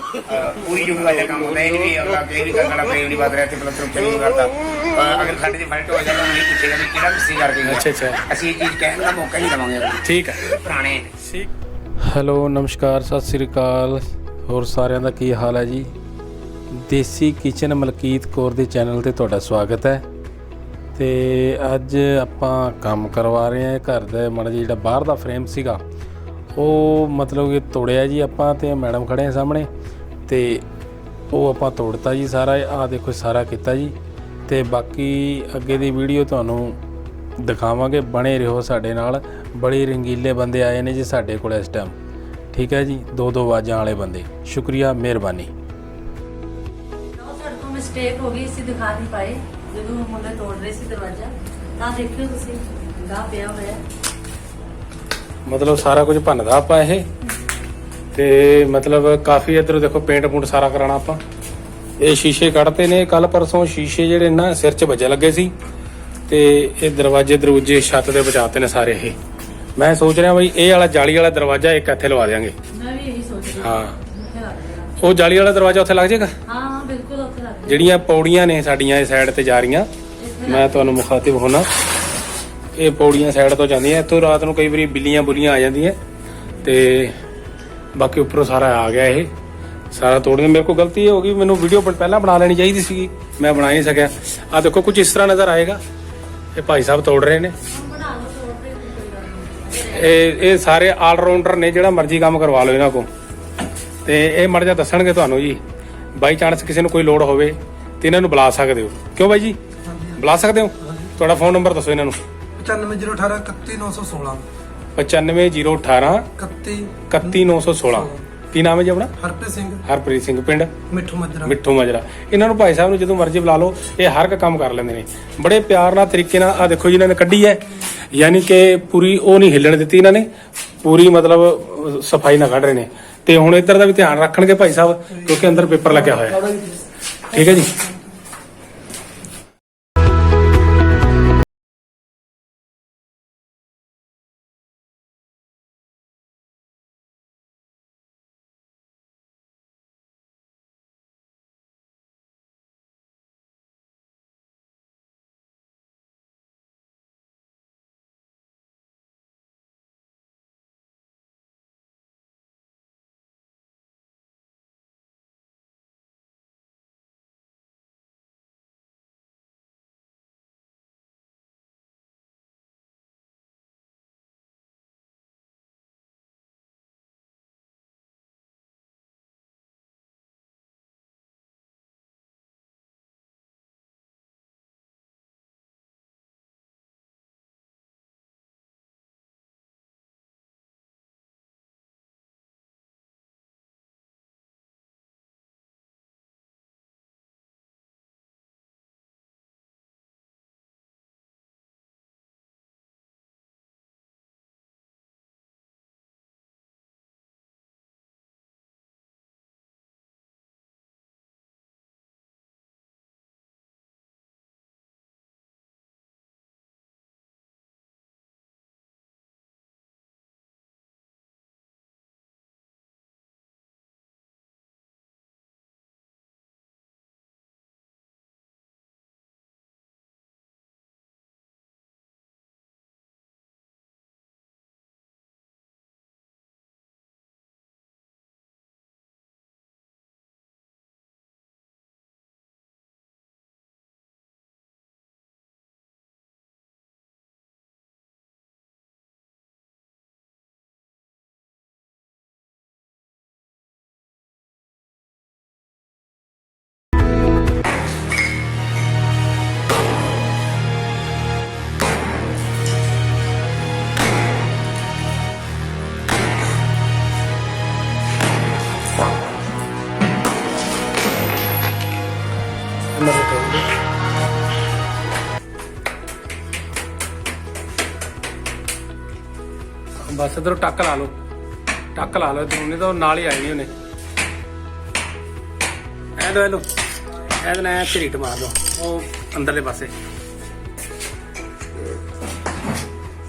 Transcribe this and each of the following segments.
ਪੂਰੀ ਜ਼ਿੰਮੇਵਾਰੀ ਦਾ ਕੰਮ ਹੁੰਦਾ ਇਹ ਨਹੀਂ ਅਗਲਾ ਕਹੇ ਵੀ ਕਰਨਾ ਪਏ ਨਹੀਂ ਬਾਤ ਰਿਹਾ ਤੇ ਪਲਸਤਰ ਉੱਤੇ ਨਹੀਂ ਕਰਦਾ। ਅਗਰ ਸਾਡੇ ਦੀ ਫਲਟ ਹੋ ਜਾਂਦਾ ਤਾਂ ਨਹੀਂ ਪੁੱਛੇਗਾ ਵੀ ਕਿਹੜਾ ਮਿਸਤਰੀ ਕਰਕੇ ਅੱਛਾ, ਅੱਛਾ। ਅਸੀਂ ਇਹ ਚੀਜ਼ ਕਹਿਣ ਦਾ ਮੌਕਾ ਨਹੀਂ ਦਵਾਂਗੇ ਠੀਕ ਹੈ। ਪੁਰਾਣੇ ਠੀਕ। ਹੈਲੋ ਨਮਸਕਾਰ ਸਤਿ ਸ੍ਰੀ ਅਕਾਲ। ਹੋਰ ਸਾਰਿਆਂ ਦਾ ਕੀ ਹਾਲ ਹੈ ਜੀ? ਦੇਸੀ ਕਿਚਨ ਮਲਕੀਤ ਕੌਰ ਦੇ ਚੈਨਲ ਤੇ ਤੁਹਾਡਾ ਸਵਾਗਤ ਹੈ। ਤੇ ਅੱਜ ਆਪਾਂ ਕੰਮ ਕਰਵਾ ਰਹੇ ਹਾਂ ਘਰ ਦਾ ਮਾੜਾ ਜਿਹਾ ਜਿਹੜਾ ਬਾਹਰ ਦਾ ਫਰੇਮ ਸੀਗਾ ਉਹ ਮਤਲਬ ਕਿ ਤੋੜਿਆ ਜੀ ਆਪਾਂ ਤੇ ਮੈਡਮ ਖੜੇ ਆ ਸਾਹਮਣੇ ਤੇ ਉਹ ਆਪਾਂ ਤੋੜਤਾ ਜੀ ਸਾਰਾ, ਆਹ ਦੇਖੋ ਸਾਰਾ ਕੀਤਾ ਜੀ। ਤੇ ਬਾਕੀ ਅੱਗੇ ਦੀ ਵੀਡੀਓ ਤੁਹਾਨੂੰ ਦਿਖਾਵਾਂਗੇ, ਬਣੇ ਰਹੋ ਸਾਡੇ ਨਾਲ। ਬੜੇ ਰੰਗੀਲੇ ਬੰਦੇ ਆਏ ਨੇ ਜੀ ਸਾਡੇ ਕੋਲ ਇਸ ਟਾਈਮ ਠੀਕ ਹੈ ਜੀ, ਦੋ ਦੋ ਆਵਾਜ਼ਾਂ ਵਾਲੇ ਬੰਦੇ। ਸ਼ੁਕਰੀਆ, ਮਿਹਰਬਾਨੀ। ਸਾਡੇ ਤੋਂ ਮਿਸਟੇਕ ਹੋ ਗਈ, ਅਸੀਂ ਦਿਖਾ ਨਹੀਂ ਪਾਏ। ਜਦੋਂ ਮੁੰਡੇ ਤੋੜ ਰਹੇ ਸੀ ਦਰਵਾਜ਼ਾ, ਤਾਂ ਦੇਖਿਓ ਤੁਸੀਂ, ਗਾਹ ਪਿਆ ਹੋਇਆ। ਮਤਲਬ ਸਾਰਾ ਕੁਝ ਭੰਨਦਾ ਆਪਾਂ ਇਹ। ਤੇ ਮਤਲਬ ਕਾਫੀ ਇਧਰ ਦੇਖੋ ਪੇਂਟ ਪੂੰਟ ਸਾਰਾ ਕਰਾਣਾ ਆਪਾਂ। ਇਹ ਸ਼ੀਸ਼ੇ ਕੱਢਤੇ ਨੇ ਕੱਲ ਪਰਸੋਂ ਸ਼ੀਸ਼ੇ ਜਿਹੜੇ ਨਾ ਸਿਰ 'ਚ ਵੱਜੇ ਲੱਗੇ ਸੀ। ਤੇ ਇਹ ਦਰਵਾਜ਼ੇ ਦਰੂਜੇ ਛੱਤ ਦੇ ਬਚਾਤੇ ਨੇ ਸਾਰੇ ਇਹ। ਮੈਂ ਸੋਚ ਰਿਹਾ ਬਈ ਇਹ ਵਾਲਾ ਜਾਲੀ ਵਾਲਾ ਦਰਵਾਜ਼ਾ ਇੱਕ ਇੱਥੇ ਲਵਾ ਦੇਾਂਗੇ ਮੈਂ ਵੀ ਇਹੀ ਸੋਚ ਰਹੀ ਹਾਂ। ਉਹ ਜਾਲੀ ਵਾਲਾ ਦਰਵਾਜ਼ਾ ਉੱਥੇ ਲੱਗ ਜਾਏਗਾ? ਹਾਂ ਹਾਂ ਬਿਲਕੁਲ ਉੱਥੇ ਲੱਗ ਜਾਏਗਾ। ਜਿਹੜੀਆਂ ਪੌੜੀਆਂ ਨੇ ਸਾਡੀਆਂ ਇਹ ਸਾਈਡ ਤੇ ਜਾ ਰਹੀਆਂ। ਮੈਂ ਤੁਹਾਨੂੰ ਮੁਖਾਤਿਬ ਹੋਣਾ। ਇਹ ਪੌੜੀਆਂ ਸਾਈਡ ਤੋਂ ਜਾਂਦੀਆਂ, ਇੱਥੋਂ ਰਾਤ ਨੂੰ ਕਈ ਵਾਰੀ ਬਿੱਲੀਆਂ ਬੁੱਲੀਆਂ ਆ ਜਾਂਦੀਆਂ ਤੇ ਬਾਕੀ ਉੱਪਰੋਂ ਸਾਰਾ ਆ ਗਿਆ ਇਹ। ਸਾਰਾ ਤੋੜਨ ਮੇਰੇ ਕੋਲ ਗਲਤੀ ਇਹ ਹੋ ਗਈ, ਮੈਨੂੰ ਵੀਡੀਓ ਪਹਿਲਾਂ ਬਣਾ ਲੈਣੀ ਚਾਹੀਦੀ ਸੀਗੀ, ਮੈਂ ਬਣਾ ਹੀ ਨਹੀਂ ਸਕਿਆ। ਆ ਦੇਖੋ, ਕੁਝ ਇਸ ਤਰ੍ਹਾਂ ਨਜ਼ਰ ਆਏਗਾ। ਇਹ ਭਾਈ ਸਾਹਿਬ ਤੋੜ ਰਹੇ ਨੇ। ਇਹ ਇਹ ਸਾਰੇ ਆਲ ਰਾਉਂਡਰ ਨੇ, ਜਿਹੜਾ ਮਰਜ਼ੀ ਕੰਮ ਕਰਵਾ ਲਓ ਇਹਨਾਂ ਕੋ ਤੇ ਇਹ ਮੜ ਜਾ ਦੱਸਣਗੇ ਤੁਹਾਨੂੰ ਜੀ ਬਾਈ ਚਾਂਸ ਕਿਸੇ ਨੂੰ ਕੋਈ ਲੋੜ ਹੋਵੇ, ਤੇ ਇਹਨਾਂ ਨੂੰ ਬੁਲਾ ਸਕਦੇ ਹੋ। ਕਿਉਂ ਬਾਈ ਜੀ? ਬੁਲਾ ਸਕਦੇ ਹੋ? ਤੁਹਾਡਾ ਫੋਨ ਨੰਬਰ ਦੱਸੋ ਇਹਨਾਂ ਨੂੰ। 95018 31916 95018 31 31916 ਕੀ ਨਾਮ ਹੈ ਜੀ ਆਪਣਾ? ਹਰਪ੍ਰੀਤ ਸਿੰਘ। ਹਰਪ੍ਰੀਤ ਸਿੰਘ ਪਿੰਡ? ਮਿੱਠੂ ਮੱਜਰਾ। ਮਿੱਠੂ ਮਾਜਰਾ। ਇਹਨਾਂ ਨੂੰ ਭਾਈ ਸਾਹਿਬ ਨੂੰ ਜਦੋਂ ਮਰਜ਼ੀ ਬੁਲਾ ਲਓ ਇਹ ਹਰ ਇੱਕ ਕੰਮ ਕਰ ਲੈਂਦੇ ਨੇ। ਬੜੇ ਪਿਆਰ ਨਾਲ ਤਰੀਕੇ ਨਾਲ ਆ ਦੇਖੋ ਜੀ ਇਹਨਾਂ ਨੇ ਕੱਢੀ ਹੈ। ਯਾਨੀ ਕਿ ਪੂਰੀ ਉਹ ਨਹੀਂ ਹਿੱਲਣ ਦਿੱਤੀ ਇਹਨਾਂ ਨੇ। ਪੂਰੀ ਮਤਲਬ ਸਫ਼ਾਈ ਨਾਲ ਕੱਢ ਰਹੇ ਨੇ। ਤੇ ਹੁਣ ਇੱਧਰ ਦਾ ਵੀ ਧਿਆਨ ਰੱਖਣਗੇ ਭਾਈ ਸਾਹਿਬ ਕਿਉਂਕਿ ਅੰਦਰ ਪੇਪਰ ਲੱਗਿਆ ਹੋਇਆ ਠੀਕ ਹੈ ਜੀ? ਬਸ ਇਧਰੋਂ ਟੱਕ ਲਾ ਲਓ। ਟੱਕ ਲਾ ਲਓ ਇਧਰੋਂ, ਨਹੀਂ ਤਾਂ ਉਹ ਨਾਲ ਹੀ ਆਈ ਨਹੀਂ ਉਹਨੇ। ਐ ਲੋ ਐ ਲੋ ਇਹਦੇ ਨਾਲ ਝਰੀਟ ਮਾਰ ਲਓ, ਉਹ ਅੰਦਰਲੇ ਪਾਸੇ।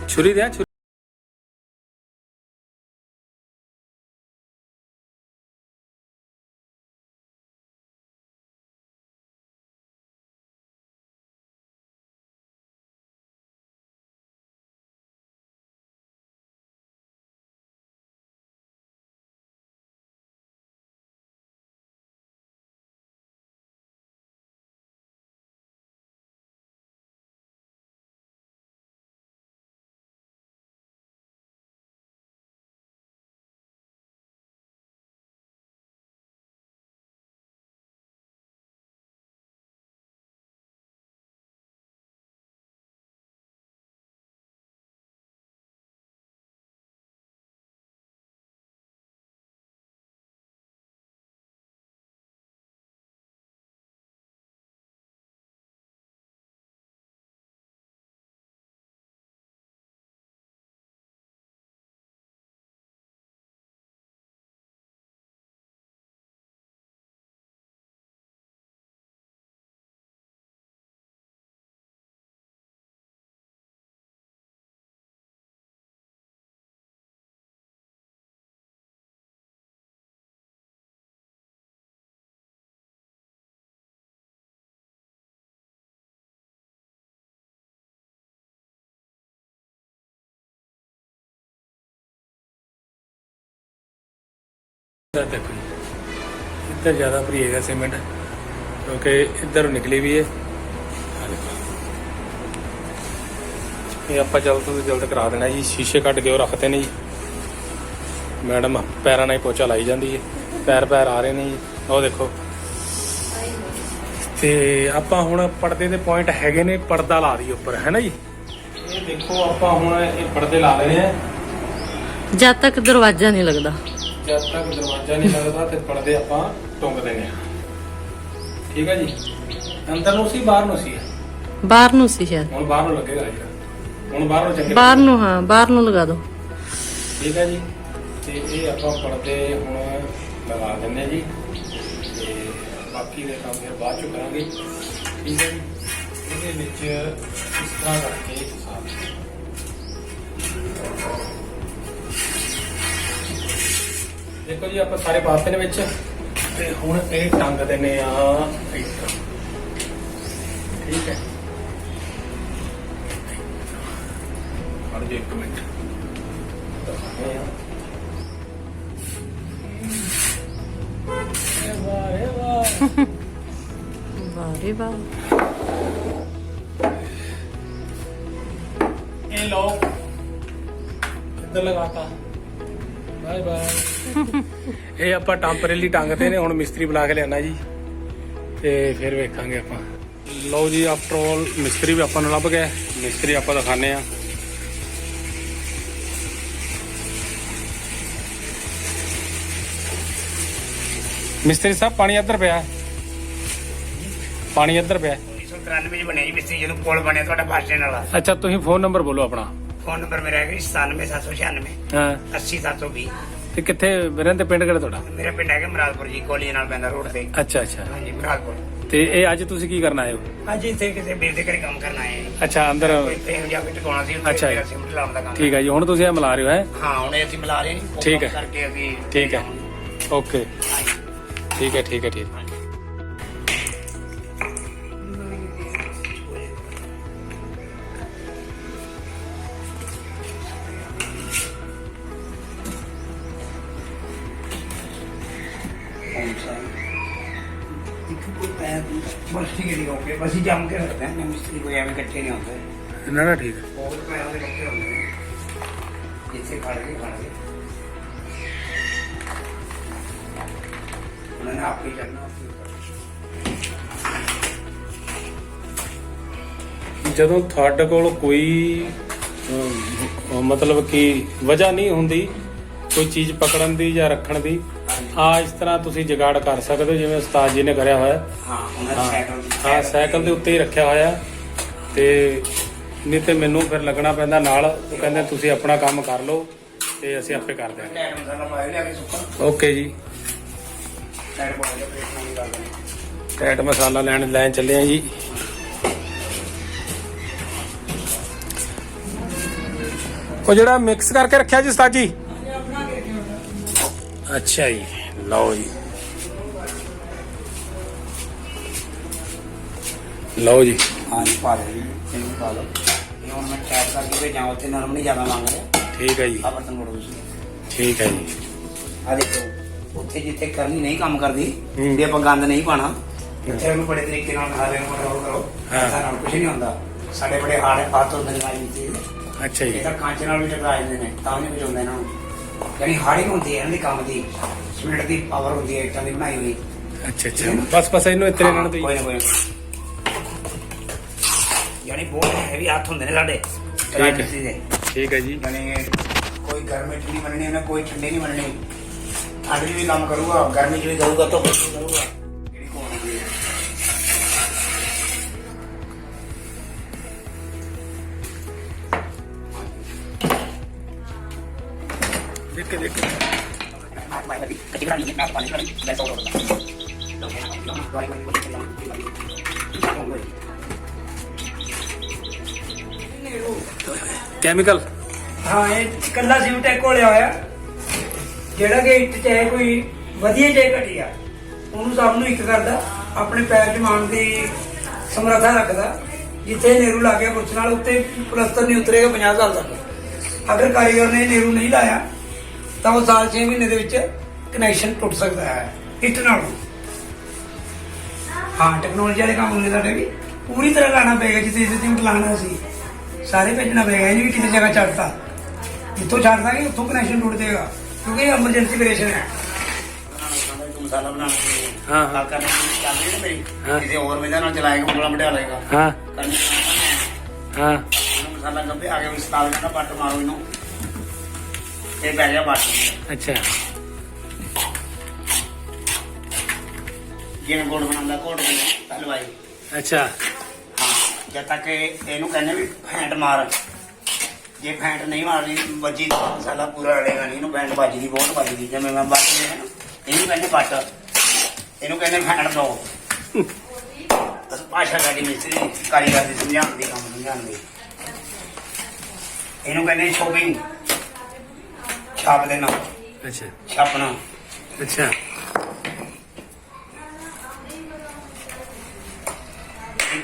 ਛੁਰੀ ਦੇ ਛੁਰੀ। ਦੇਖੋ ਇੱਧਰ ਜ਼ਿਆਦਾ ਭਰੀ ਸੀਮੈਂਟ, ਕਿਉਂਕਿ ਇੱਧਰ ਨਿਕਲੀ ਵੀ ਹੈ। ਇਹ ਆਪਾਂ ਜਲਦ ਤੋਂ ਜਲਦ ਕਰਾ ਦੇਣਾ ਜੀ। ਸ਼ੀਸ਼ੇ ਕੱਢ ਕੇ ਉਹ ਰੱਖਤੇ ਨੇ ਜੀ। ਮੈਡਮ ਪੈਰਾਂ ਨਾਲ ਪੋਚਾ ਲਾਈ ਜਾਂਦੀ ਹੈ। ਪੈਰ ਪੈਰ ਆ ਰਹੇ ਨੇ ਜੀ। ਉਹ ਦੇਖੋ। ਤੇ ਆਪਾਂ ਹੁਣ ਪਰਦੇ ਦੇ ਪੁਆਇੰਟ ਹੈਗੇ ਨੇ, ਪਰਦਾ ਲਾ ਦਈਏ ਉੱਪਰ, ਹੈ ਨਾ ਜੀ? ਇਹ ਦੇਖੋ ਆਪਾਂ ਹੁਣ ਇਹ ਪਰਦੇ ਲਾ ਲੈਣੇ ਆ ਜਦ ਤੱਕ ਦਰਵਾਜ਼ਾ ਨਹੀਂ ਲੱਗਦਾ। ਜਦ ਤੱਕ ਦਰਵਾਜ਼ਾ ਨਹੀਂ ਲੱਗਦਾ ਤੇ ਪਰਦੇ ਆਪਾਂ ਟੰਗ ਦੇਣੇ ਆ ਠੀਕ ਹੈ ਜੀ? ਅੰਦਰ ਨੂੰ ਸੀ ਬਾਹਰ ਨੂੰ ਸੀ? ਬਾਹਰ ਨੂੰ ਸੀ ਸ਼ਾਇਦ। ਹੁਣ ਬਾਹਰ ਨੂੰ ਲੱਗੇਗਾ ਜੀ। ਹੁਣ ਬਾਹਰ ਨੂੰ ਚੰਗੇ ਬਾਹਰ ਨੂੰ ਹਾਂ ਬਾਹਰ ਨੂੰ ਲਗਾ ਦਿਓ। ਠੀਕ ਹੈ ਜੀ? ਤੇ ਇਹ ਆਪਾਂ ਪਰਦੇ ਹੁਣ ਲਗਾ ਦਿੰਨੇ ਆ ਜੀ। ਤੇ ਬਾਕੀ ਦੇ ਕੰਮ ਫਿਰ ਬਾਅਦ ਚ ਕਰਾਂਗੇ। ਠੀਕ ਹੈ ਜੀ? ਇਹਦੇ ਵਿੱਚ ਇਸ ਤਰ੍ਹਾਂ ਕਰਕੇ ਸਾਫ਼ ਦੇਖੋ ਜੀ, ਆਪਾਂ ਸਾਰੇ ਪਾਸੇ ਨੇ ਵਿੱਚ। ਤੇ ਹੁਣ ਇਹ ਟੰਗ ਦਿੰਨੇ ਆ ਇੱਧਰ ਠੀਕ ਹੈ। ਹਰ ਜੇ ਇੱਕ ਮਿੰਟ। ਵਾਰੇ ਵਾਹ ਇਹ ਲੋ ਇੱਧਰ ਲਗਾਤਾ। Bye bye. ਇਹ ਆਪਾਂ ਟੈਂਪਰੇਰੀ ਟੰਗਦੇ ਨੇ ਹੁਣ ਮਿਸਤਰੀ ਬੁਲਾ ਕੇ ਲਿਆਣਾ ਜੀ। ਤੇ ਫਿਰ ਵੇਖਾਂਗੇ ਆਪਾਂ। ਲਓ ਜੀ ਆਫਟਰ ਆਲ ਮਿਸਤਰੀ ਵੀ ਆਪਾਂ ਨੂੰ ਲੱਭ ਗਿਆ। ਮਿਸਤਰੀ ਆਪਾਂ ਦਿਖਾਣੇ ਆ ਮਿਸਤਰੀ ਸਾਹਿਬ ਪਾਣੀ ਇੱਧਰ ਪਿਆ। ਪਾਣੀ ਇੱਧਰ ਪਿਆ। 1993 ਚ ਬਣਿਆ ਜੀ ਮਿਸਤਰੀ ਜਦੋਂ ਪੁਲ ਬਣਿਆ ਤੁਹਾਡਾ ਸਟੈਂਡ ਵਾਲਾ। ਅੱਛਾ ਤੁਸੀਂ ਫੋਨ ਨੰਬਰ ਬੋਲੋ ਆਪਣਾ। ਫੋਨ ਨੰਬਰ ਮੇਰਾ ਹੈਗਾ 97796 ਹਾਂ। 80720 ਤੇ ਕਿੱਥੇ ਰਹਿੰਦੇ ਪਿੰਡ ਕਿਹੜਾ ਤੁਹਾਡਾ? ਮੇਰਾ ਪਿੰਡ ਹੈਗਾ ਮਰਾਦਪੁਰ ਜੀ ਕੋਲੀ ਨਾਲ ਪੈਂਦਾ ਰੋਡ ਤੇ। ਅੱਛਾ ਅੱਛਾ। ਹਾਂਜੀ ਮਰਾਦਪੁਰ ਤੇ ਇਹ ਅੱਜ ਤੁਸੀਂ ਕੀ ਕਰਨ ਆਏ ਹੋ? ਅੱਜ ਇੱਥੇ ਕਿਸੇ ਵੀਰ ਦੇ ਘਰੇ ਕੰਮ ਕਰਨ ਆਏ ਹਾਂ ਅੱਛਾ ਅੰਦਰ। ਤੇ ਜਾ ਕੇ ਟਿਕਾਉਣਾ ਸੀ ਅੱਛਾ ਜੀ। ਮੇਰਾ ਸਿਮਟ ਲਾਉਣ ਦਾ ਕੰਮ ਠੀਕ ਹੈ ਜੀ ਹੁਣ ਤੁਸੀਂ ਇਹ ਮਿਲਾ ਰਹੇ ਹੋ ਹੈ? ਹਾਂ ਹੁਣ ਇਹ ਅਸੀਂ ਮਿਲਾ ਰਹੇ ਹਾਂ ਠੀਕ ਹੈ। ਕਰਕੇ ਅਸੀਂ ਠੀਕ ਹੈ। ਓਕੇ। ਠੀਕ ਹੈ ਠੀਕ ਹੈ ਠੀਕ ਹੈ। ਬਸ ਠੀਕ ਨਹੀਂ ਹੋ ਗਏ। ਬਸ ਹੀ ਜੰਮ ਕੇ ਰੱਖਦੇ ਹਾਂ ਮਿਸਤਰੀ ਕੋਈ ਐਵੇਂ ਇਕੱਠੇ ਨਹੀਂ ਹੁੰਦੇ। ਨਾ ਨਾ ਠੀਕ। ਹੈ ਬਹੁਤ ਪੈਰਾਂ ਦੇ ਇਕੱਠੇ ਹੁੰਦੇ ਨੇ। ਜਿੱਥੇ ਖੜ ਕੇ ਖੜ ਕੇ ਉਹਨਾਂ ਨੇ ਆਪੇ ਕਰਨਾ ਆਪੇ ਕਰਨਾ। ਜਦੋਂ ਤੁਹਾਡੇ ਕੋਲ ਕੋਈ ਅਮ, ਮਤਲਬ ਕਿ ਵਜ੍ਹਾ ਨਹੀਂ ਹੁੰਦੀ ਕੋਈ ਚੀਜ਼ ਪਕੜਨ ਦੀ ਜਾਂ ਰੱਖਣ ਦੀ ਆ ਇਸ ਤਰ੍ਹਾਂ ਤੁਸੀਂ ਜਗਾੜ ਕਰ ਸਕਦੇ ਹੋ ਜਿਵੇਂ ਉਸਤਾਦ ਜੀ ਨੇ ਕਰਿਆ ਹੋਇਆ। ਹਾਂ ਉਹਨਾਂ ਹਾਂ। ਦੇ ਸਾਈਕਲ ਹਾਂ ਸਾਈਕਲ ਦੇ ਉੱਤੇ ਹੀ ਰੱਖਿਆ ਹੋਇਆ। ਤੇ ਨਹੀਂ ਤੇ ਮੈਨੂੰ ਫਿਰ ਲੱਗਣਾ ਪੈਂਦਾ ਨਾਲ ਉਹ ਕਹਿੰਦੇ ਤੁਸੀਂ ਆਪਣਾ ਕੰਮ ਕਰ ਲਓ ਤੇ ਅਸੀਂ ਆਪੇ ਕਰ ਦਿਆਂਗੇ। ਟਾਇਰ ਮਸਾਲਾ ਪਾਇਆ ਲਿਆ ਕੇ ਸੁੱਕਾ। ਓਕੇ ਜੀ। ਟਾਇਰ ਲਿਆ ਪਲੇਟ ਨਾਲ ਮਸਾਲਾ ਲੈਣ ਲੈਣ ਚੱਲੇ ਆ ਜੀ। ਉਹ ਜਿਹੜਾ ਮਿਕਸ ਕਰਕੇ ਰੱਖਿਆ ਜੀ ਉਸਤਾਦ ਜੀ? ਅੱਛਾ ਜੀ ਲਓ ਜੀ। ਲਓ ਜੀ। ਹਾਂ ਜੀ ਪਾ ਜੀ ਇਹਨੂੰ ਪਾ ਲਓ। ਇਹ ਹੁਣ ਮੈਂ ਟਾਇਰ ਕਰਕੇ ਭੇਜਾਂ ਉੱਥੇ ਨਰਮ ਨਹੀਂ ਜ਼ਿਆਦਾ ਮੰਗ ਰਿਹਾ ਠੀਕ ਹੈ ਜੀ। ਆ ਬਰਤਨ ਮੋੜੋ ਤੁਸੀਂ। ਠੀਕ ਹੈ ਜੀ। ਆ ਦੇਖੋ ਉੱਥੇ ਜਿੱਥੇ ਕਰਨੀ ਨਹੀਂ ਕੰਮ ਕਰਦੀ। ਵੀ ਆਪਾਂ ਗੰਦ ਨਹੀਂ ਪਾਣਾ ਉੱਥੇ ਉਹਨੂੰ ਬੜੇ ਤਰੀਕੇ ਨਾਲ ਹਾਰੇ ਨੂੰ ਕੰਟਰੋਲ ਕਰੋ। ਐਸਾ ਨਾਲ ਕੁਝ ਨਹੀਂ ਹੁੰਦਾ। ਸਾਡੇ ਬੜੇ ਹੁੰਦੇ ਨੇ ਮਾਈ ਜੀ ਅੱਛਾ ਜੀ। ਇਹ ਤਾਂ ਕਾਂਚ ਨਾਲ ਵੀ ਟਕਰਾ ਜਾਂਦੇ ਨੇ ਤਾਂ ਨਹੀਂ ਹੁੰਦਾ ਇਹਨਾਂ ਨੂੰ। ਯਾਨੀ ਹਾਰਡਿੰਗ ਹੁੰਦੀ ਹੈ ਇਹਨਾਂ ਦੀ ਕੰਮ ਦੀ ਸਿਮਿੰਟ ਦੀ ਪਾਵਰ ਹੁੰਦੀ ਹੈ ਇੱਟਾਂ ਦੀ ਬਣਾਈ ਹੋਈ। ਅੱਛਾ ਅੱਛਾ। ਬਸ ਬਸ ਇਹਨੂੰ ਇੱਥੇ ਰਹਿਣ ਕੋਈ ਦਿਓ ਨਾ ਕੋਈ ਨਾ। ਯਾਨੀ ਬਹੁਤ ਹੈਵੀ ਹੱਥ ਹੁੰਦੇ ਨੇ ਸਾਡੇ ਹੈ। ਰਾਜਨੀਤੀ ਦੇ। ਠੀਕ ਹੈ ਜੀ। ਯਾਨੀ ਕੋਈ ਗਰਮੀ ਨਹੀਂ ਮੰਨਣੀ ਉਹਨੇ ਕੋਈ ਠੰਡੀ ਨਹੀਂ ਮੰਨਣੀ। ਠੰਡ ਵੀ ਕੰਮ ਕਰੂਗਾ ਗਰਮੀ ਵੀ ਕਰੂਗਾ ਧੁੱਪ ਵੀ ਕਰੂਗਾ ਕੈਮੀਕਲ ਹਾਂ, ਇਹ ਕੱਲਾ ਸਿਮਟੇ ਕੋਲਿਆ ਹੋਇਆ। ਜਿਹੜਾ ਕਿ ਇੱਟ ਚਾਹੇ ਕੋਈ ਵਧੀਆ ਚਾਹੇ ਘਟੀਆ, ਉਹਨੂੰ ਸਭ ਨੂੰ ਇੱਕ ਕਰਦਾ, ਆਪਣੇ ਪੈਰ ਜਮਾਉਣ ਦੀ ਸਮਰੱਥਾ ਰੱਖਦਾ। ਜਿੱਥੇ ਨੇਰੂ ਲੱਗ ਗਿਆ ਪੁੱਛ ਨਾਲ ਉੱਤੇ ਪਲਸਤਰ ਨਹੀਂ ਉਤਰੇਗਾ 50 ਸਾਲ ਤੱਕ ਅਗਰ ਕਾਰੀਗਰ ਨੇ ਨੇਰੂ ਨਹੀਂ ਲਾਇਆ, ਤਾਂ ਉਹ ਸਾਲ 6 ਮਹੀਨੇ ਦੇ ਵਿੱਚ ਕਨੈਕਸ਼ਨ ਟੁੱਟ ਸਕਦਾ ਹੈ ਇੱਟ ਨਾਲ ਹਾਂ ਟੈਕਨੋਲੋਜੀ ਵਾਲੇ ਕੰਮ ਹੁੰਦੇ ਸਾਡੇ ਵੀ। ਪੂਰੀ ਤਰ੍ਹਾਂ ਲਾਣਾ ਪਏਗਾ ਜਿੱਥੇ ਜਿੱਥੇ ਇੱਟ ਲਾਣਾ ਸੀ। ਸਾਰੇ ਭੇਜਣਾ ਪਏਗਾ ਇਹ ਵੀ ਕਿਤੇ ਜਗ੍ਹਾ ਛੱਡਤਾ। ਜਿੱਥੋਂ ਛੱਡ ਦਾਂਗੇ ਉੱਥੋਂ ਕਨੈਕਸ਼ਨ ਟੁੱਟ ਜਾਏਗਾ ਕਿਉਂਕਿ ਇਹ ਐਮਰਜੈਂਸੀ ਆਪਰੇਸ਼ਨ ਹੈ। ਮਸਾਲਾ ਬਣਾਉਣਾ ਹਾਂ, ਹਾਂ। ਹਾਂ ਕਰਨਾ ਚੱਲ ਰਹੀ ਨਾ ਮੇਰੀ। ਹਾਂ। ਕਿਸੇ ਹੋਰ ਵਿਧਾ ਨਾਲ ਚਲਾਏਗਾ ਮੁਗਲਾ ਮਟਿਆ ਲਏਗਾ ਹਾਂ। ਕਰਨੀ ਹਾਂ। ਮਸਾਲਾ ਗੱਬੇ ਆ ਕੇ ਉਸਤਾਦ ਕਹਿੰਦਾ ਪੱਟ ਮਾਰੋ ਇਹਨੂੰ। ਇਹ ਪੈ ਗਿਆ ਅੱਛਾ। ਜਿਵੇਂ ਗੋਲ ਬਣਾਉਂਦਾ ਕੋਟ ਦੇ ਹਲਵਾਈ ਅੱਛਾ। ਹਾਂ ਜਦ ਤੱਕ ਇਹ- ਇਹਨੂੰ ਕਹਿੰਦੇ ਵੀ ਫੈਂਟ ਮਾਰ। ਜੇ ਫੈਂਟ ਨਹੀਂ ਮਾਰਦੀ ਵੱਜੀ ਤਾਂ ਮਸਾਲਾ ਪੂਰਾ ਰਲੇਗਾ ਨਹੀਂ ਇਹਨੂੰ ਫੈਂਟ ਵੱਜਦੀ ਬਹੁਤ ਵੱਜਦੀ ਜਿਵੇਂ ਮੈਂ ਬੱਟ ਗਿਆ ਨਾ ਇਹਨੂੰ ਕਹਿੰਦੇ ਪੱਟ। ਇਹਨੂੰ ਕਹਿੰਦੇ ਫੈਂਟ ਦੋ। ਬਸ ਭਾਸ਼ਾ ਸਾਡੀ ਮਿਸਤਰੀ ਕਾਰੀਗਰ ਦੀ ਸਮਝਾਉਣ ਦੀ ਕੰਮ ਸਮਝਾਉਣ ਦੀ। ਇਹਨੂੰ ਕਹਿੰਦੇ ਸ਼ੋਪਿੰਗ ਛਾਪ ਦੇਣਾ। ਅੱਛਾ। ਛਾਪਣਾ। ਅੱਛਾ।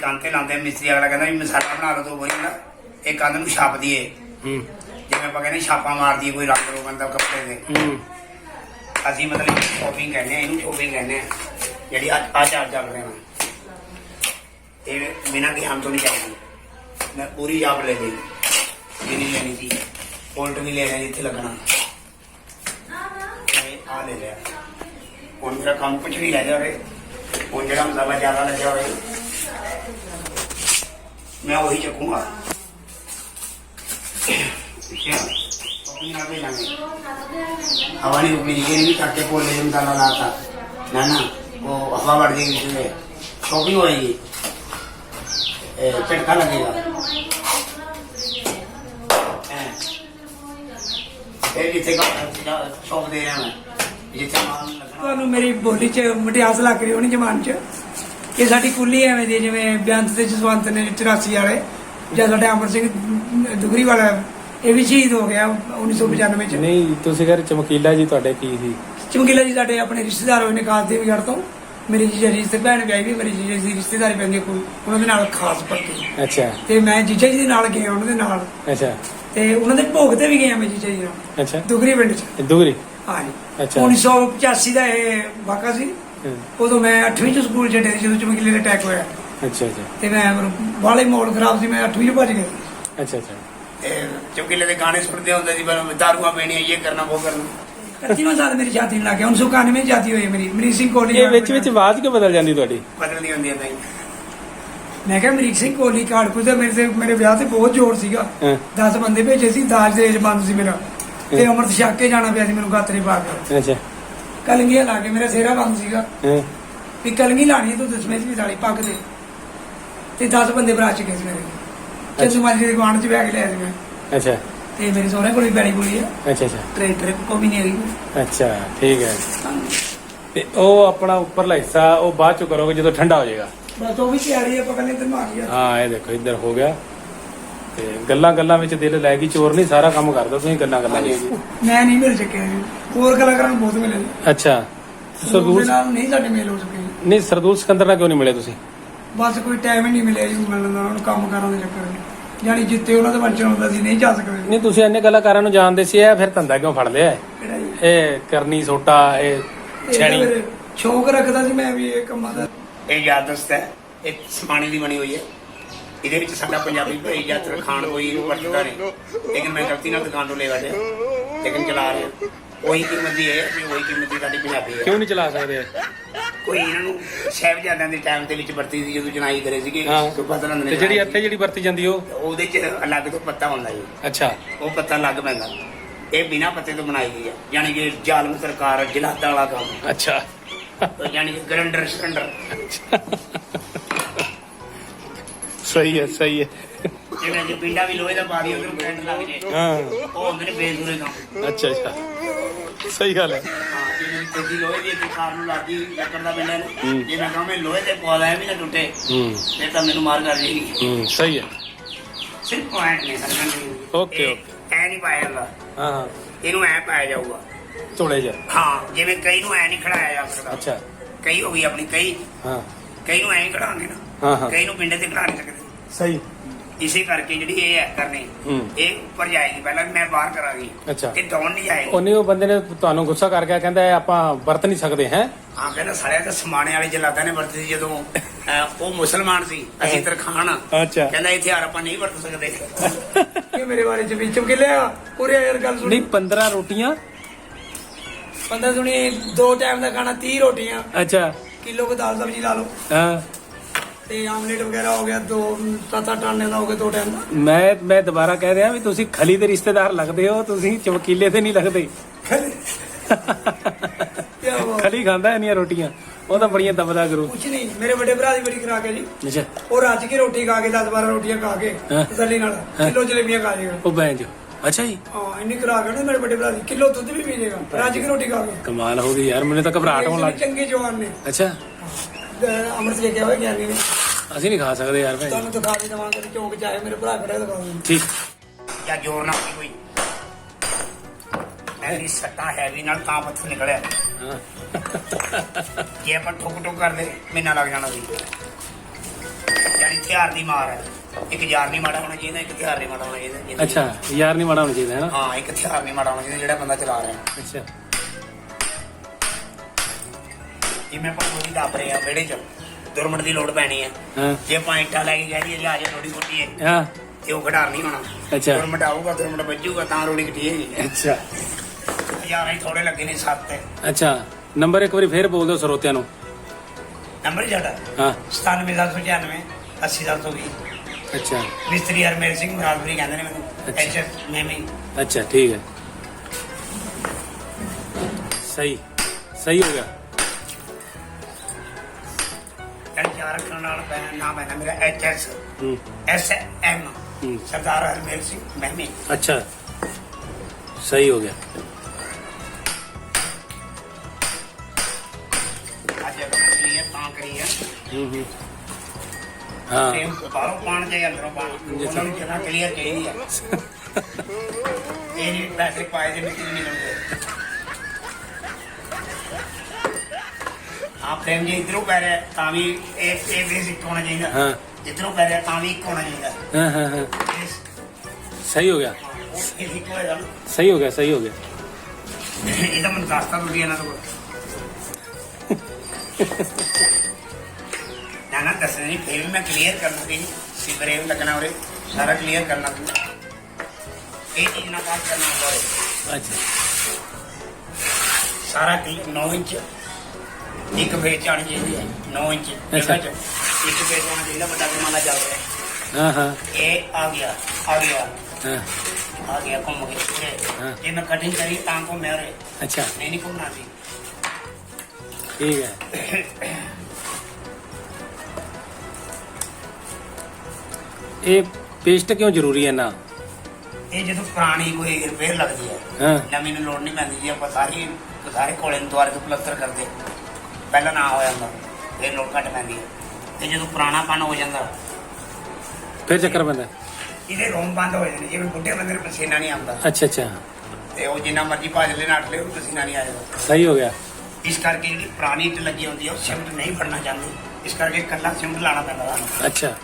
ਕੰਨ ਤੇ ਲਾਉਂਦੇ ਆ ਮਿਸਤਰੀ ਅਗਲਾ ਕਹਿੰਦਾ ਵੀ ਮਸਾਲਾ ਬਣਾ ਲਓ ਦੋ ਬੋਰੀ ਦਾ ਇਹ ਕੰਨ ਨੂੰ ਛਾਪ ਦਈਏ। ਹੂੰ। ਜਿਵੇਂ ਆਪਾਂ ਕਹਿੰਦੇ ਛਾਪਾ ਮਾਰ ਦਈਏ ਕੋਈ ਰੰਗ ਰੋਗਨ ਦਾ ਕੱਪੜੇ ਦੇ। ਹੂੰ। ਅਸੀਂ ਮਤਲਬ ਸ਼ੋਪਿੰਗ ਕਹਿੰਦੇ ਆ ਇਹਨੂੰ ਸ਼ੋਪਿੰਗ ਕਹਿੰਦੇ ਆ ਜਿਹੜੀ ਆ ਆ ਚਾਰ ਚੱਲ ਰਹੇ ਨੇ ਇਹ ਬਿਨਾਂ ਗਿਆਨ ਤੋਂ ਨਹੀਂ ਚੱਲਦੀ। ਮੈਂ ਪੂਰੀ ਜਾਪ ਲੈ ਲਈ। ਜਿੰਨੀ ਲੈਣੀ ਸੀ। ਪੋਲਟ ਵੀ ਲੈ ਲਿਆ ਜਿੱਥੇ ਲੱਗਣਾ। ਇਹ ਆ ਲੈ ਲਿਆ। ਹੁਣ ਮੇਰਾ ਕੰਮ ਕੁਝ ਨਹੀਂ ਰਹਿ ਜਾ ਰਹੇ ਹੁਣ ਜਿਹੜਾ ਮਸਾਲਾ ਜ਼ਿਆਦਾ ਲੱਗਿਆ ਹੋਵੇ ਮੈਂ ਉਹੀ ਚੱਕੂਗਾ। ਅੱਛਾ ਆਪਣੀ ਨਾਲ ਭੇਜਾਂਗੇ ਹਵਾ ਨਹੀਂ ਰੁਕਣੀ ਇਹ ਨਹੀਂ ਕੱਟੇ ਕੋਲੇ ਹੁੰਦਾ ਲਾ ਲਾਤਾ ਨਾ ਨਾ, ਉਹ ਹਵਾ ਵੜ ਗਈ ਵਿੱਚ ਨੇ ਸ਼ੋਪਿੰਗ ਹੋਏਗੀ ਇਹ ਝਟਕਾ ਲੱਗੇਗਾ। ਇਹ ਜਿੱਥੇ ਸ਼ੌਪ ਦੇ ਰਿਹਾ ਮੈਂ। ਜਿੱਥੇ ਮਾਲ ਲੱਗਣਾ। ਤੁਹਾਨੂੰ ਮੇਰੀ ਬੋਲੀ 'ਚ ਮਟਿਆਸ ਲੱਗ ਰਹੀ ਹੋਣੀ ਜਮਾਨ 'ਚ। ਕਿ ਸਾਡੀ ਕੁੱਲੀ ਐਵੇਂ ਦੀ ਹੈ, ਜਿਵੇਂ ਬੇਅੰਤ ਤੇ ਜਸਵੰਤ ਨੇ 84 ਵਾਲੇ ਜਾਂ ਸਾਡੇ ਅਮਰ ਸਿੰਘ ਦੁਗਰੀ ਵਾਲਾ ਇਹ ਵੀ ਸ਼ਹੀਦ ਹੋ ਗਿਆ 1995 ਚ। ਨਹੀਂ ਤੁਸੀਂ ਕਹਿੰਦੇ ਚਮਕੀਲਾ ਜੀ ਤੁਹਾਡੇ ਕੀ ਸੀ? ਚਮਕੀਲਾ ਜੀ ਸਾਡੇ ਆਪਣੇ ਰਿਸ਼ਤੇਦਾਰ ਹੋਏ ਨੇ ਕਾਸ ਦੇ ਵਿਗੜ ਤੋਂ। ਮੇਰੀ ਜੀਜਾ ਜੀ ਤੇ ਭੈਣ ਵਿਆਹੀ ਵੀ ਮੇਰੀ ਜੀਜਾ ਜੀ ਰਿਸ਼ਤੇਦਾਰੀ ਪੈਂਦੀ ਕੋਈ ਉਹਨਾਂ ਦੇ ਨਾਲ ਖਾਸ ਪੱਕੀ। ਅੱਛਾ। ਤੇ ਮੈਂ ਜੀਜਾ ਜੀ ਦੇ ਨਾਲ ਗਿਆ ਉਹਨਾਂ ਦੇ ਨਾਲ। ਅੱਛਾ। ਤੇ ਉਹਨਾਂ ਦੇ ਭੋਗ ਤੇ ਵੀ ਗਿਆ ਮੈਂ ਜੀਜਾ ਜੀ ਨਾਲ। ਅੱਛਾ। ਦੁਗਰੀ ਪਿੰਡ ਚ। ਦੁਗਰੀ? ਹਾਂਜੀ। ਅੱਛਾ। 1985 ਦਾ ਇਹ ਵਾਕਾ ਸੀ। ਉਦੋਂ ਮੈਂ 8ਵੀਂ ਚ ਸਕੂਲ ਜੱਡੇ ਜਦੋਂ ਚਮਕੀਲੇ ਦਾ ਅਟੈਕ ਹੋਇਆ। ਅੱਛਾ ਅੱਛਾ। ਤੇ ਮੈਂ ਬਾਲੇ ਮੋੜ ਖਰਾਬ ਸੀ ਮੈਂ 8ਵੀਂ ਚ ਭੱਜ ਗਿਆ। ਅੱਛਾ ਅੱਛਾ। ਤੇ ਚਮਕੀਲੇ ਦੇ ਗਾਣੇ ਸੁਣਦੇ ਹੁੰਦੇ ਸੀ ਪਰ ਮੈਂ ਦਾਰੂਆਂ ਪੀਣੀਆਂ ਇਹ ਕਰਨਾ ਉਹ ਕਰਨਾ। 25 ਸਾਲ ਮੇਰੀ ਜਾਤੀ ਲੱਗ ਗਿਆ 1991 ਜਾਤੀ ਹੋਈ ਮੇਰੀ ਮਰੀਜ਼ ਸਿੰਘ ਕੋਲੀ ਇਹ ਵਿੱਚ ਵਿੱਚ ਆਵਾਜ਼ ਕਿਉਂ ਬਦਲ ਜਾਂਦੀ ਤੁਹਾਡੀ? ਬਦਲਦੀ ਹੁੰਦੀ ਹੈ ਤਾਂ ਮੈਂ ਕਿਹਾ ਮਰੀਕ ਸਿੰਘ ਕੋਲੀ ਕਾਲਕੂ ਦੇ ਮੇਰੇ ਮੇਰੇ ਵਿਆਹ ਤੇ ਬਹੁਤ ਜ਼ੋਰ ਸੀਗਾ। 10 ਬੰਦੇ ਭੇਜੇ ਸੀ ਦਾਜ ਦੇ ਬੰਦ ਸੀ ਮੇਰਾ। ਤੇ ਅਮਰਤ ਛੱਕ ਕੇ ਜਾਣਾ ਪਿਆ ਸੀ ਮੈਨੂੰ ਗਾਤਰੇ ਪਾ ਕੇ। ਅੱਛਾ। ਕਲੰਗੀਆਂ ਲਾ ਕੇ ਮੇਰਾ ਸੇਰਾ ਬੰਦ ਸੀਗਾ। ਹਾਂ। ਵੀ ਕਲੰਗੀ ਲਾਣੀ ਤੂੰ ਦਸਵੇਂ ਦੀ ਸਾਲੀ ਪੱਗ ਦੇ ਤੇ 10 ਬੰਦੇ ਬਰਾ ਚੁੱਕੇ ਸੀ ਮੇਰੇ। ਚੰਦੂ ਮਾਲੀ ਦੇ ਗਵਾਂਢ ਚ ਬੈਗ ਲਿਆ ਸੀ ਮੈਂ। ਅੱਛਾ। ਤੇ ਮੇਰੇ ਸਹੁਰੇ ਕੋਲ ਵੀ ਬੈਣੀ ਬੁਲੀ ਹੈ ਅੱਛਾ ਅੱਛਾ। ਟਰੈਕਟਰ ਕੋ ਵੀ ਨਹੀਂ ਹੈਗੀ। ਅੱਛਾ ਠੀਕ ਹੈ। ਤੇ ਉਹ ਆਪਣਾ ਉੱਪਰਲਾ ਹਿੱਸਾ ਉਹ ਬਾਅਦ ਚ ਕਰੋਗੇ ਜਦੋਂ ਠੰਡਾ ਹੋ ਜਾਏਗਾ। ਬਸ ਉਹ ਵੀ ਤਿਆਰੀ ਆਪਾਂ ਕਹਿੰਦੇ ਤੇ ਮਾਰ ਗਿਆ ਹਾਂ ਇਹ ਦੇਖੋ ਇੱਧਰ ਹੋ ਗਿਆ। ਤੇ ਗੱਲਾਂ ਗੱਲਾਂ ਵਿੱਚ ਦਿਲ ਲੈ ਗਈ ਚੋਰ ਨਹੀਂ ਸਾਰਾ ਕੰਮ ਕਰਦਾ ਤੁਸੀਂ ਗੱਲਾਂ ਗੱਲਾਂ ਵਿੱਚ। ਮੈਂ ਨਹੀਂ ਮਿਲ ਸਕਿਆ ਜੀ। ਹੋਰ ਕਲਾਕਾਰਾਂ ਨੂੰ ਬਹੁਤ ਮਿਲੇ ਅੱਛਾ। ਸਰਦੂਲ ਸਰਦੂਲ ਨਾਲ ਨਹੀਂ ਸਾਡੇ ਮੇਲ ਹੋ ਸਕੇ ਨਹੀਂ ਸਰਦੂਲ ਸਿਕੰਦਰ ਨਾਲ ਕਿਉਂ ਨਹੀਂ ਮਿਲੇ ਤੁਸੀਂ? ਬਸ ਕੋਈ ਟਾਈਮ ਹੀ ਨਹੀਂ ਮਿਲਿਆ ਜੀ ਮਿਲਣ ਦਾ ਉਹਨਾਂ ਨੂੰ ਕੰਮ ਕਰਨ ਦੇ ਚੱਕਰ ਵਿੱਚ। ਜਾਨੀ ਜਿੱਤੇ ਉਹਨਾਂ ਦਾ ਵੰਚਨ ਹੁੰਦਾ ਸੀ ਨਹੀਂ ਜਾ ਸਕਦੇ। ਨਹੀਂ ਤੁਸੀਂ ਇੰਨੇ ਕਲਾਕਾਰਾਂ ਨੂੰ ਜਾਣਦੇ ਸੀ ਇਹ ਫਿਰ ਧੰਦਾ ਕਿਉਂ ਫੜ ਲਿਆ? ਹੈ? ਕਿਹੜਾ ਜੀ? ਇਹ ਕਰਨੀ ਸੋਟਾ ਇਹ ਇਹ ਤਾਂ ਛੈਣੀ। ਸ਼ੌਕ ਰੱਖਦਾ ਸੀ ਮੈਂ ਵੀ ਇਹ ਕੰਮਾਂ ਦਾ। ਇਹ ਯਾਦ ਦਸਤ ਹੈ ਇਹ ਸਮਾਣੇ ਦੀ ਬਣੀ ਹੋਈ ਹੈ। ਇਹਦੇ ਵਿੱਚ ਸਾਡਾ ਪੰਜਾਬੀ ਭਾਈ ਯਾਤਰਾ ਖਾਣ ਕੋਈ ਵਰਤਦਾ ਨਹੀਂ। ਲੇਕਿਨ ਮੈਂ ਗਲਤੀ ਨਾਲ ਦੁਕਾਨ ਤੋਂ ਲੈ ਬੈਠਿਆ ਲੇਕਿਨ ਚਲਾ ਰਿਹਾ। ਉਹੀ ਕੀਮਤ ਦੀ ਹੈ ਵੀ ਉਹੀ ਕੀਮਤ ਦੀ ਸਾਡੀ ਪੰਜਾਬੀ ਹੈ। ਕਿਉਂ ਨਹੀਂ ਚਲਾ ਸਕਦੇ? ਕੋਈ ਇਹਨਾਂ ਨੂੰ ਸਾਹਿਬਜ਼ਾਦਿਆਂ ਦੇ ਟਾਈਮ ਦੇ ਵਿੱਚ ਵਰਤੀ ਸੀ ਜਦੋਂ ਜਨਾਈ ਕਰੇ ਸੀਗੇ ਹਾਂ। ਸੁਭਾ ਸਰਹੰਦ ਨੇ ਤੇ ਜਿਹੜੀ ਇੱਥੇ ਜਿਹੜੀ ਵਰਤੀ ਜਾਂਦੀ ਉਹ। ਉਹਦੇ ਚ ਅਲੱਗ ਤੋਂ ਪੱਤਾ ਹੁੰਦਾ ਜੀ। ਅੱਛਾ। ਉਹ ਪੱਤਾ ਅਲੱਗ ਪੈਂਦਾ। ਇਹ ਬਿਨਾ ਪੱਤੇ ਤੋਂ ਬਣਾਈ ਗਈ ਹੈ। ਯਾਨੀ ਕਿ ਜ਼ਾਲਮ ਸਰਕਾਰ ਜਲਾਦਾ ਵਾਲਾ ਕੰਮ। ਅੱਛਾ। ਯਾਨੀ ਕਿ ਗਰੰਡਰ ਸਿਲੰਡਰ ਸਹੀ ਹੈ ਸਹੀ ਹੈ। ਜਿਵੇਂ ਕਿ ਪਿੰਡਾ ਵੀ ਲੋਹੇ ਦਾ ਪਾ ਦੀ ਉਧਰ ਕਰੰਟ ਲੱਗ ਜੇ। ਹਾਂ। ਉਹ ਹੁੰਦੇ ਨੇ ਬੇਸੂਰੇ ਕੰਮ। ਅੱਛਾ ਅੱਛਾ। ਸਹੀ ਗੱਲ ਹੈ। ਹਾਂ ਜਿਵੇਂ ਤੇਜੀ ਲੋਹੇ ਦੀ ਦੁਕਾਨ ਨੂੰ ਲਾਦੀ ਲੱਕੜ ਦਾ ਪਿੰਡਾ ਨੂੰ। ਜੇ ਮੈਂ ਕਹਾਂ ਮੈਂ ਲੋਹੇ ਤੇ ਪਾ ਲਾਇਆ ਵੀ ਨਾ ਟੁੱਟੇ ਹੂੰ। ਫਿਰ ਤਾਂ ਮੈਨੂੰ ਮਾਰ ਕਰ ਜੇਗੀ ਹੂੰ ਸਹੀ ਹੈ। ਸਿਰਫ ਪੁਆਇੰਟ ਨਹੀਂ ਸਰਕੰਡੀ Okay, ਐ ਨਹੀਂ ਪਾਇਆ ਜਾਂਦਾ। ਹਾਂ ਹਾਂ। ਇਹਨੂੰ ਐ ਪਾਇਆ ਜਾਊਗਾ। ਥੋੜੇ ਜਿਹਾ ਹਾਂ ਜਿਵੇਂ ਕਈ ਨੂੰ ਐ ਨਹੀਂ ਖੜਾਇਆ ਜਾ ਸਕਦਾ। ਅੱਛਾ। ਕਈ ਹੋ ਗਈ ਆਪਣੀ ਕਈ। ਹਾਂ। ਕਈ ਨੂੰ ਐਂ ਖੜਾਉਂਦੇ ਨਾ। ਹਾਂ ਹਾਂ। ਕਈ ਨੂੰ ਪਿੰਡੇ ਤੇ ਖੜਾ ਨਹੀਂ ਸਕਦੇ। ਸਹੀ। ਇਸੇ ਕਰਕੇ ਜਿਹੜੀ ਇਹ ਹੈ ਕਰਨੀ ਹੂੰ। ਇਹ ਉੱਪਰ ਜਾਏਗੀ। ਪਹਿਲਾਂ ਮੈਂ ਬਾਹਰ ਕਰਾਂਗੀ। ਅੱਛਾ। ਇਹ ਡਾਊਨ ਨਹੀਂ ਜਾਏਗੀ। ਉਹਨੇ ਉਹ ਬੰਦੇ ਨੇ ਤੁਹਾਨੂੰ ਗੁੱਸਾ ਕਰ ਗਿਆ ਕਹਿੰਦਾ ਇਹ ਆਪਾਂ ਵਰਤ ਨਹੀਂ ਸਕਦੇ ਹੈ? ਹਾਂ ਕਹਿੰਦਾ ਸਾਲਿਆ ਤਾਂ ਸਮਾਣੇ ਵਾਲੇ ਜਲਾਦਾਂ ਨੇ ਵਰਤੇ ਸੀ ਜਦੋਂ ਅਹ, ਉਹ ਮੁਸਲਮਾਨ ਸੀ ਅਸੀਂ ਤਰਖਾਨ ਅੱਛਾ। ਕਹਿੰਦਾ ਇਹ ਹਥਿਆਰ ਆਪਾਂ ਨਹੀਂ ਵਰਤ ਸਕਦੇ। ਇਹ ਮੇਰੇ ਬਾਰੇ ਚ ਵਿੱਚੋਂ ਕਿ ਲਿਆ? ਪੂਰੇ ਯਾਰ ਗੱਲ ਸੁਣੀ। ਨਹੀਂ 15 ਰੋਟੀਆਂ। ਬੰਦਾ ਸੁਣੀ ਦੋ ਟਾਈਮ ਦਾ ਖਾਣਾ 30 ਰੋਟੀਆਂ। ਅੱਛਾ। ਕਿਲੋ ਕੋ ਦਾਲ ਸਬਜ਼ੀ ਲਾ ਲਓ। ਹਾਂ। ਤੇ ਆਮਲੇਟ ਵਗੈਰਾ ਹੋ ਗਿਆ ਦੋ ਸੱਤ ਅੱਠ ਆਨੇ ਦਾ ਹੋ ਗਿਆ ਦੋ ਟਾਈਮ ਦਾ। ਮੈਂ ਮੈਂ ਦੁਬਾਰਾ ਕਹਿ ਰਿਹਾ ਵੀ ਤੁਸੀਂ ਖਲੀ ਦੇ ਰਿਸ਼ਤੇਦਾਰ ਲੱਗਦੇ ਹੋ ਤੁਸੀਂ ਚਮਕੀਲੇ ਤੇ ਨਹੀਂ ਲੱਗਦੇ। ਖਲੀ? ਖਾਂਦਾ ਇੰਨੀਆਂ ਰੋਟੀਆਂ ਉਹ ਤਾਂ ਬੜੀਆਂ ਦਬਦਾ ਗੁਰੂ। ਕੁਛ ਨਹੀਂ ਮੇਰੇ ਵੱਡੇ ਭਰਾ ਦੀ ਬੜੀ ਖਰਾਕ ਹੈ ਜੀ। ਅੱਛਾ। ਉਹ ਰੱਜ ਕੇ ਰੋਟੀ ਖਾ ਕੇ 10 12 ਰੋਟੀਆਂ ਖਾ ਕੇ। ਤਸੱਲੀ ਨਾਲ ਕਿਲੋ ਜਲੇਬੀਆਂ ਖਾ ਜਾਏਗਾ ਉਹ ਬੈਂ ਜੋ ਅੱਛਾ ਜੀ। ਹਾਂ ਇੰਨੀ ਖਰਾਕ ਹੈ ਨਾ ਮੇਰੇ ਵੱਡੇ ਭਰਾ ਦੀ ਕਿਲੋ ਦੁੱਧ ਵੀ ਪੀ ਲੇਗਾ ਰੱਜ ਕੇ ਰੋਟੀ ਖਾ ਕੇ। ਕਮਾਲ ਹੋ ਗਈ ਯਾਰ ਮੈਨੂੰ ਤਾਂ ਘਬਰਾਹਟ ਹੋਣ ਲੱਗ ਚੰਗੇ ਜਵਾਨ ਨੇ। ਅੱਛਾ। ਅਹ ਅੰਮ੍ਰਿਤ ਵੇਖਿਆ ਹੋਇਆ ਗਿਆਨੀ ਨੇ। ਅਸੀਂ ਨਹੀਂ ਖਾ ਸਕਦੇ ਯਾਰ ਭੈਣ ਤੁਹਾਨੂੰ ਦਿਖਾ ਦੇ ਦਵਾਂਗੇ ਚੌਂਕ ਚ ਆਏ ਮੇਰੇ ਭਰਾ ਖੜਾ ਦਿਖਾ ਦੇ ਠੀਕ। ਜਾਂ ਜ਼ੋਰ ਨਾਲ ਕੋਈ। ਐਨੀ ਸੱਟਾ ਹੈਵੀ ਨਾਲ ਤਾਂ ਪੱਥਰ ਨਿਕਲਿਆ। ਹਾਂ। ਜੇ ਆਪਾਂ ਠੁਕ ਠੁਕ ਕਰਦੇ ਮਹੀਨਾ ਲੱਗ ਜਾਣਾ ਸੀ। ਯਾਨੀ ਹਥਿਆਰ ਦੀ ਮਾਰ ਹੈ। ਇੱਕ ਯਾਰ ਨਹੀਂ ਮਾੜਾ ਹੋਣਾ ਚਾਹੀਦਾ ਇੱਕ ਹਥਿਆਰ ਨਹੀਂ ਮਾੜਾ ਹੋਣਾ ਚਾਹੀਦਾ। ਅੱਛਾ ਯਾਰ ਨਹੀਂ ਮਾੜਾ ਹੋਣਾ ਚਾਹੀਦਾ ਹੈ ਨਾ? ਹਾਂ ਇੱਕ ਹਥਿਆਰ ਨਹੀਂ ਮਾੜਾ ਹੋਣਾ ਚਾਹੀਦਾ ਜਿਹੜਾ ਬੰਦਾ ਚਲਾ ਰਿਹਾ। ਅੱਛਾ। ਜਿਵੇਂ ਆਪਾਂ ਕੋਈ ਦੱਬ ਰਹੇ ਆ ਵਿਹੜੇ 'ਚ। ਦੁਰਮਟ ਦੀ ਲੋੜ ਪੈਣੀ ਹਾਂ। ਜੇ ਆਪਾਂ ਇੱਟਾਂ ਲੈ ਕੇ ਜਾਈਏ ਲਿਆ ਜੇ ਰੋੜੀ ਫੁੱਟੀ ਹੈ ਹਾਂ। ਤੇ ਉਹ ਖਿਡਾਰ ਨਹੀਂ ਹੋਣਾ। ਅੱਛਾ। ਦੁਰਮਟ ਆਊਗਾ ਦੁਰਮਟ ਵੱਜੂਗਾ ਤਾਂ ਰੋੜੀ ਕਟੀਏਗੀ ਅੱਛਾ। ਹਜ਼ਾਰਾਂ ਹੀ ਥੋੜੇ ਲੱਗੇ ਨੇ ਸੱਤ। ਤੇ ਅੱਛਾ। ਨੰਬਰ ਇੱਕ ਵਾਰੀ ਫੇਰ ਬੋਲ ਦਿਓ ਸਰੋਤਿਆਂ ਨੂੰ। ਨੰਬਰ ਸਾਡਾ ਹਾਂ। 97799 80720 ਅੱਛਾ। ਮਿਸਤਰੀ ਹਰਮੇਲ ਸਿੰਘ ਮਰਾਦਪੁਰੀ ਕਹਿੰਦੇ ਨੇ ਮੈਨੂੰ। ਐਚਐਸ ਮੈਂ ਵੀ। ਅੱਛਾ ਠੀਕ ਹੈ। ਸਹੀ। ਸਹੀ ਹੋ ਗਿਆ। ਚਾਰ ਅੱਖਰਾਂ ਨਾਲ ਪੈਣਾ ਨਾਮ ਹੈ ਮੇਰਾ ਐਚਐਸ ਹੂੰ। ਐਸ ਐਮ ਹੂੰ। ਸਰਦਾਰ ਹਰਮੇਲ ਸਿੰਘ ਮੈਂ ਵੀ ਅੱਛਾ। ਸਹੀ ਹੋ ਗਿਆ। ਅੱਜ ਜਦੋਂ ਮੈਂ ਕਲੀਅਰ ਤਾਂ ਕਰੀ ਹੈ ਹੂੰ ਹੂੰ। ਹਾਂ। ਤੇ ਬਾਹਰੋਂ ਪਾਣ ਤੇ ਅੰਦਰੋਂ ਪਾਣ ਉਹਨਾਂ ਨੂੰ ਜਨਾ ਕਲੀਅਰ ਚਾਹੀਦੀ ਹੈ ਇਹ ਨਹੀਂ ਪੈਸੇ ਪਾਏ ਦੇ ਮਿੱਟੀ ਨਹੀਂ ਲਾਉਂਦੇ ਆਪ ਪ੍ਰੇਮ ਜੀ ਇਧਰੋਂ ਪੈ ਰਿਹਾ ਤਾਂ ਵੀ ਇਹ ਇਹ ਵੀ ਇੱਕ ਹੋਣਾ ਚਾਹੀਦਾ। ਹਾਂ। ਇਧਰੋਂ ਪੈ ਰਿਹਾ ਤਾਂ ਵੀ ਇੱਕ ਹੋਣਾ ਚਾਹੀਦਾ। ਹਾਂ ਹਾਂ ਹਾਂ। ਇਸ ਸਹੀ ਹੋ ਗਿਆ। ਉਹ ਇਹ ਇੱਕ ਨਾ। ਸਹੀ ਹੋ ਗਿਆ ਸਹੀ ਹੋ ਗਿਆ। ਇਹ ਤਾਂ ਮੈਨੂੰ ਦੱਸਤਾ ਤੁਸੀਂ ਇਹਨਾਂ ਤੋਂ। ਨਾ ਨਾ ਦੱਸਣਾ ਨਹੀਂ ਫਿਰ ਮੈਂ ਕਲੀਅਰ ਕਰਨਾ ਸੀ। ਸੀ ਬਰੇਵ ਲੱਗਣਾ ਉਰੇ ਸਾਰਾ ਕਲੀਅਰ ਕਰਨਾ ਸੀ ਇਹ ਚੀਜ਼ ਨਾ ਬਾਤ ਕਰਨਾ ਹੋਵੇ ਅੱਛਾ। ਸਾਰਾ ਕਲੀਅਰ 9 ਇੰਚ ਇੱਕ ਫੇਜ ਆਣੀ ਚਾਹੀਦੀ ਹੈ 9 ਇੰਚ ਅੱਛਾ। ਇੱਕ ਫੇਜ ਹੋਣਾ ਚਾਹੀਦਾ ਵੱਡਾ ਕਮਾਲਾ ਚੱਲ ਰਿਹਾ ਹਾਂ ਹਾਂ। ਇਹ ਆ ਗਿਆ ਆ ਗਿਆ। ਹਾਂ। ਆ ਗਿਆ ਘੁੰਮ ਕੇ ਹਾਂ। ਜੇ ਮੈਂ ਕਟਿੰਗ ਕਰੀ ਤਾਂ ਘੁੰਮਿਆ ਉਰੇ। ਅੱਛਾ। ਨਹੀਂ ਨਹੀਂ ਘੁੰਮਣਾ ਸੀ। ਠੀਕ ਹੈ। ਇਹ ਪੇਸਟ ਕਿਉਂ ਜ਼ਰੂਰੀ ਹੈ ਨਾ ਇਹ ਜਦੋਂ ਪੁਰਾਣੀ ਕੋਈ ਰਿਪੇਅਰ ਲੱਗਦੀ ਹੈ ਹਾਂ। ਨਵੀਂ ਨੂੰ ਲੋੜ ਨਹੀਂ ਪੈਂਦੀ ਜੀ ਆਪਾਂ ਸਾਰੀ ਸਾਰੇ ਕੋਲੇ ਨੂੰ ਦੁਆਰੇ ਤੋਂ ਪਲਸਤਰ ਕਰਦੇ। ਪਹਿਲਾਂ ਨਾ ਹੋ ਜਾਂਦਾ ਫਿਰ ਲੋੜ ਘੱਟ ਪੈਂਦੀ ਹੈ। ਤੇ ਜਦੋਂ ਪੁਰਾਣਾ ਪਨ ਹੋ ਜਾਂਦਾ ਫਿਰ ਚੱਕਰ ਪੈਂਦਾ। ਇਹਦੇ ਰੋਮ ਬੰਦ ਹੋ ਜਾਂਦੇ ਜਿਵੇਂ ਬੁੱਢੇ ਬੰਦੇ ਨੂੰ ਪਸੀਨਾ ਨਹੀਂ ਆਉਂਦਾ। ਅੱਛਾ ਅੱਛਾ। ਤੇ ਉਹ ਜਿੰਨਾ ਮਰਜ਼ੀ ਭੱਜ ਲੈ ਨੱਠ ਲੈ ਉਹ ਪਸੀਨਾ ਨਹੀਂ ਆਏਗਾ ਸਹੀ ਹੋ ਗਿਆ। ਇਸ ਕਰਕੇ ਜਿਹੜੀ ਪੁਰਾਣੀ ਇੱਟ ਲੱਗੀ ਹੁੰਦੀ ਹੈ ਉਹ ਸਿਮਟ ਨਹੀਂ ਫੜਨਾ ਚਾਹੁੰਦੀ। ਇਸ ਕਰਕੇ ਕੱਲਾ ਸਿਮਟ ਲਾਣਾ ਪੈਂਦਾ ਸਾਨੂੰ। ਅੱਛਾ।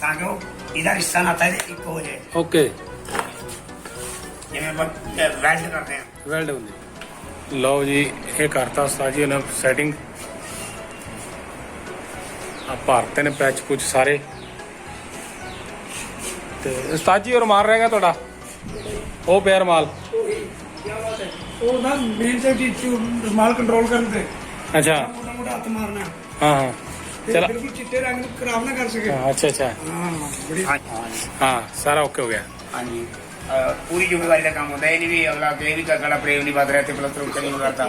ਤਾਂ ਕਿ ਉਹ ਇਹਦਾ ਰਿਸ਼ਤਾ ਨਾਤਾ ਇਹਦੇ ਇੱਕ ਹੋ ਜਾਏ। ਓਕੇ। ਜਿਵੇਂ ਆਪਾਂ ਵੈਲਡ ਕਰਦੇ ਹਾਂ। ਵੈਲ ਡਨ ਲਓ ਜੀ ਇਹ ਕਰਤਾ ਉਸਤਾਦ ਜੀ ਨੇ ਸੈਟਿੰਗ ਭਾਰਤ ਨੇ ਪੈਚ ਕੁਝ ਸਾਰੇ। ਤੇ ਉਸਤਾਦ ਜੀ ਔਰ ਮਾਰ ਰਹੇਗਾ ਤੁਹਾਡਾ? ਉਹ ਪਿਆ ਰਮਾਲ ਉਹ ਨਾ ਮੇਨ ਸੈਟੀ ਰਮਾਲ ਕੰਟਰੋਲ ਕਰਨ ਤੇ। ਅੱਛਾ। ਮੋਟਾ ਮੋਟਾ ਹੱਥ ਮਾਰਨਾ। ਹਾਂ ਹਾਂ। ਚਲ। ਬਿਲਕੁਲ ਚਿੱਟੇ ਰੰਗ ਨੂੰ ਖਰਾਬ ਨਾ ਕਰ ਸਕੇ। ਹਾਂ, ਅੱਛਾ ਅੱਛਾ। ਹਾਂ ਹਾਂ ਸਾਰਾ ਓਕੇ ਹੋ ਗਿਆ। ਹਾਂਜੀ। ਪੂਰੀ ਜ਼ਿੰਮੇਵਾਰੀ ਦਾ ਕੰਮ ਹੁੰਦਾ ਇਹ ਨਹੀਂ ਵੀ ਅਗਲਾ ਕਿ ਇਹ ਵੀ ਸਾਡਾ ਪ੍ਰੇਮ ਨਹੀਂ ਵੱਧ ਰਿਹਾ ਤੇ ਪਲਸਤਰ ਉੱਤੇ ਨਹੀਂ ਕਰਦਾ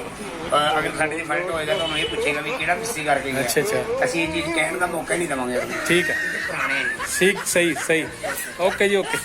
ਅਗਰ ਸਾਡੇ ਦੀ ਫਾਲਟ ਹੋਏਗਾ ਤਾਂ ਉਹਨੂੰ ਇਹ ਪੁੱਛੇਗਾ ਵੀ ਕਿਹੜਾ ਮਿਸਤਰੀ ਕਰਕੇ ਗਿਆ ਅੱਛਾ, ਅੱਛਾ। ਅਸੀਂ ਇਹ ਚੀਜ਼ ਕਹਿਣ ਦਾ ਮੌਕਾ ਹੀ ਨਹੀਂ ਦੇਵਾਂਗੇ ਠੀਕ ਹੈ ਪੁਰਾਣੇ ਠੀਕ ਸਹੀ ਸਹੀ ਓਕੇ ਜੀ ਓਕੇ